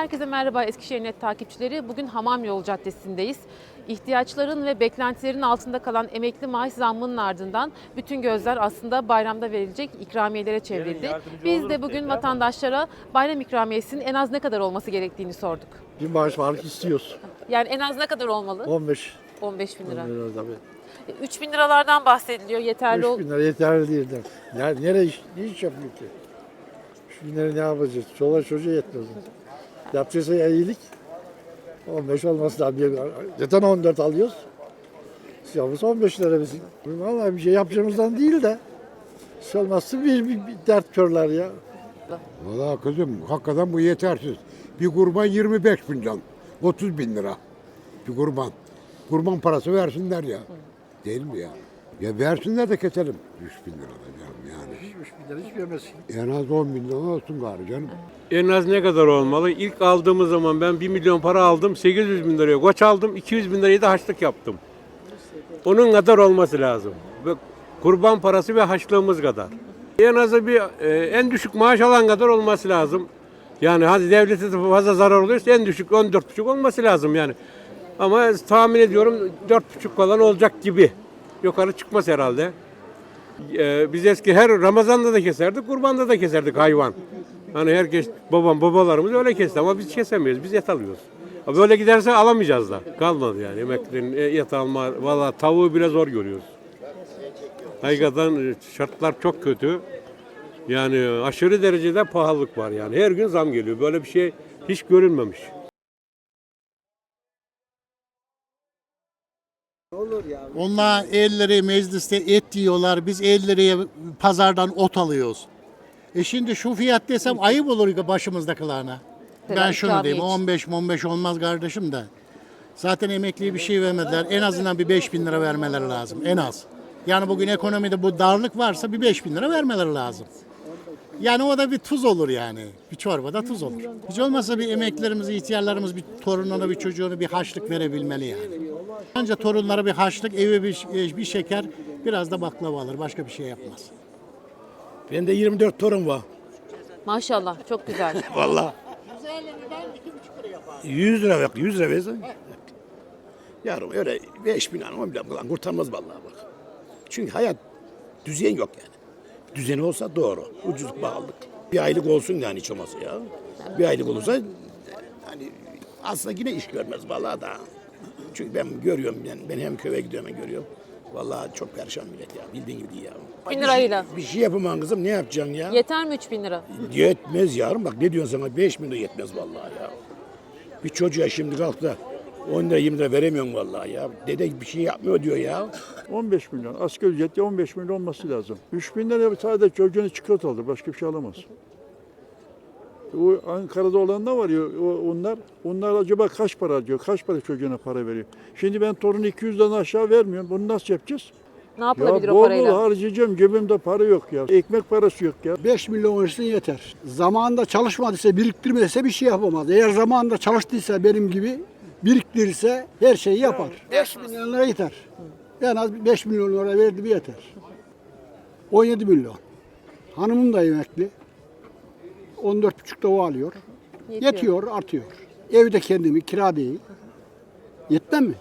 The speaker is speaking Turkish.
Herkese merhaba Eskişehir Net takipçileri. Bugün Hamam Yolu Caddesi'ndeyiz. İhtiyaçların ve beklentilerin altında kalan emekli maaş zammının ardından bütün gözler aslında bayramda verilecek ikramiyelere çevrildi. Biz de bugün vatandaşlara bayram ikramiyesinin en az ne kadar olması gerektiğini sorduk. Bir maaş varlık istiyoruz. Yani en az ne kadar olmalı? 15 15 bin lira. lira tabii. 3 bin liralardan bahsediliyor. Yeterli 3 ol. bin lira yeterli değil de. Yani nereye iş, ne iş yapıyor ki? 3 bin lira ne yapacağız? Çoluğa çocuğa yetmez. Yapacaksa ya iyilik 15 olması lazım. Zaten 14 alıyoruz. Siyahımız 15 lira bizim. Vallahi bir şey yapacağımızdan değil de. Hiç olmazsa bir, bir, bir dert körler ya. Valla kızım hakikaten bu yetersiz. Bir kurban 25 bin can. 30 bin lira. Bir kurban. Kurban parası versinler ya. Değil mi ya? Ya versinler de keselim. 3 bin lira da canım yani. 3 bin lira hiç vermesin. En az 10 bin lira olsun gari canım. En az ne kadar olmalı? İlk aldığımız zaman ben 1 milyon para aldım. 800 bin liraya koç aldım. 200 bin lirayı da haçlık yaptım. Onun kadar olması lazım. Ve kurban parası ve haçlığımız kadar. En azı bir e, en düşük maaş alan kadar olması lazım. Yani hadi devlete de fazla zarar oluyorsa en düşük 14,5 olması lazım yani. Ama tahmin ediyorum 4,5 falan olacak gibi. Yukarı çıkmaz herhalde. Ee, biz eski her Ramazan'da da keserdik, kurbanda da keserdik hayvan. Hani herkes, babam, babalarımız öyle kesti ama biz kesemiyoruz, biz et alıyoruz. Böyle giderse alamayacağız da. Kalmadı yani emeklinin e, et alma, valla tavuğu bile zor görüyoruz. Hakikaten e, şartlar çok kötü. Yani aşırı derecede pahalılık var yani. Her gün zam geliyor. Böyle bir şey hiç görülmemiş. Onlar 50 liraya mecliste et yiyorlar. Biz 50 liraya pazardan ot alıyoruz. E şimdi şu fiyat desem ayıp olur başımızdakilerine. Mesela Ben şunu diyeyim için. 15 15 olmaz kardeşim de. Zaten emekliye bir şey vermediler. En azından bir 5 bin lira vermeleri lazım. En az. Yani bugün ekonomide bu darlık varsa bir 5 bin lira vermeleri lazım. Yani o da bir tuz olur yani. Bir çorbada tuz olur. Hiç olmazsa bir emeklilerimiz, ihtiyarlarımız bir torununa, bir çocuğuna bir haşlık verebilmeli yani. Ancak torunlara bir haşlık, eve bir, bir şeker, biraz da baklava alır. Başka bir şey yapmaz. Bende 24 torun var. Maşallah çok güzel. Vallahi. 100 lira ver, 100 lira versen. Yarım öyle 5 bin lira 10 bin falan kurtarmaz vallahi bak. Çünkü hayat düzen yok yani. Düzeni olsa doğru. Ucuzluk pahalılık. Bir aylık olsun yani hiç olmazsa ya. Bir aylık olursa hani aslında yine iş görmez vallahi da. Çünkü ben görüyorum yani ben hem köye gidiyorum hem görüyorum. Vallahi çok perişan millet ya. Bildiğin gibi değil ya. Bin lirayla. Bir şey yapamam kızım ne yapacaksın ya? Yeter mi 3 bin lira? Yetmez yavrum bak ne diyorsun sana 5 bin lira yetmez vallahi ya. Bir çocuğa şimdi kalk da 10 lira 20 lira veremiyorum vallahi ya. Dede bir şey yapmıyor diyor ya. 15 milyon. Asgari ücrette 15 milyon olması lazım. 3 bin lira sadece çocuğuna çikolata alır. Başka bir şey alamaz. O Ankara'da olan ne var ya o- onlar? Onlar acaba kaç para harcıyor? Kaç para çocuğuna para veriyor? Şimdi ben torunu 200'den aşağı vermiyorum. Bunu nasıl yapacağız? Ne Ya yapılabilir o bol bol parayla? harcayacağım. Cebimde para yok ya. Ekmek parası yok ya. 5 milyon olsun yeter. Zamanında çalışmadıysa, biriktirmediyse bir şey yapamaz. Eğer zamanında çalıştıysa benim gibi biriktirirse her şeyi yapar. 5 milyon lira yeter. En az 5 milyon lira verdi bir yeter. 17 milyon. Hanımım da emekli. 14,5 da o alıyor. Yetiyor. Artıyor. Evde kendimi kira değil. Yetmem mi?